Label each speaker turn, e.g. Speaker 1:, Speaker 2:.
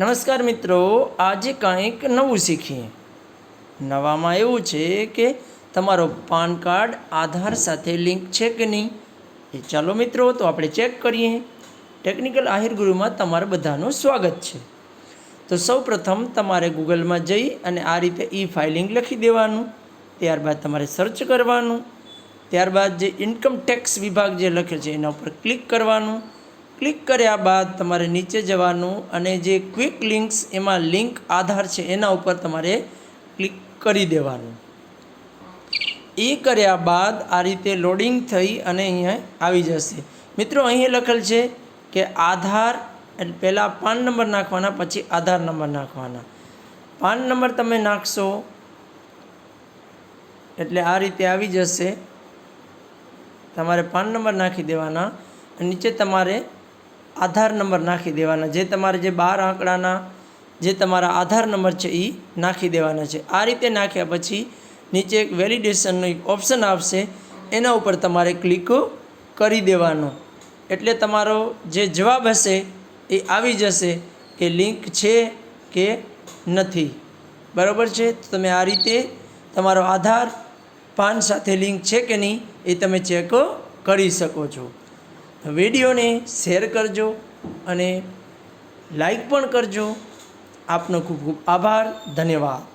Speaker 1: નમસ્કાર મિત્રો, આજે કંઈક નવું શીખીએ. નવામાં એવું છે કે તમારો પાન કાર્ડ, આધાર સાથે લિંક છે કે નહીં? એ ચાલો મિત્રો, તો આપણે ચેક કરીએ. ટેકનિકલ આહિર ગુરુમાં તમારા બધાનું સ્વાગત છે. તો સૌ પ્રથમ તમારે ગૂગલમાં જઈ અને આ રીતે ઈ ફાઇલિંગ લખી દેવાનું, ત્યારબાદ તમારે સર્ચ કરવાનું, ત્યારબાદ જે ઇન્કમ ટેક્સ વિભાગ જે લખે છે, એના ઉપર ક્લિક કરવાનું. ક્લિક કર્યા બાદ તમારે નીચે જવાનું અને જે ક્વિક લિંક્સ એમાં લિંક આધાર છે, એના ઉપર તમારે ક્લિક કરી દેવાનું. એ કર્યા બાદ આ રીતે લોડિંગ થઈ અને અહીંયા આવી જશે. મિત્રો, અહીં લખેલ છે કે આધાર એટલે પહેલાં પાન નંબર નાખવાના, પછી આધાર નંબર નાખવાના. પાન નંબર તમે નાખશો એટલે આ રીતે આવી જશે. તમારે પાન નંબર નાખી દેવાના નીચે તમારે આધાર નંબર નાખી દેવાના. જે તમારે જે બાર આંકડાના, જે તમારા આધાર નંબર છે એ નાખી દેવાના છે. આ રીતે નાખ્યા પછી નીચે એક વેલિડેશનનો એક ઓપ્શન આવશે. એના ઉપર તમારે ક્લિક કરી દેવાનો. એટલે તમારો જે જવાબ હશે, એ આવી જશે કે લિંક છે કે નથી. બરાબર છે? તો તમે આ રીતે તમારો આધાર, પાન સાથે લિંક છે કે નહીં, એ તમે ચેક કરી શકો છો. વિડીયોને શેર કરજો અને લાઈક પણ કરજો. આપનો ખૂબ ખૂબ આભાર. ધન્યવાદ.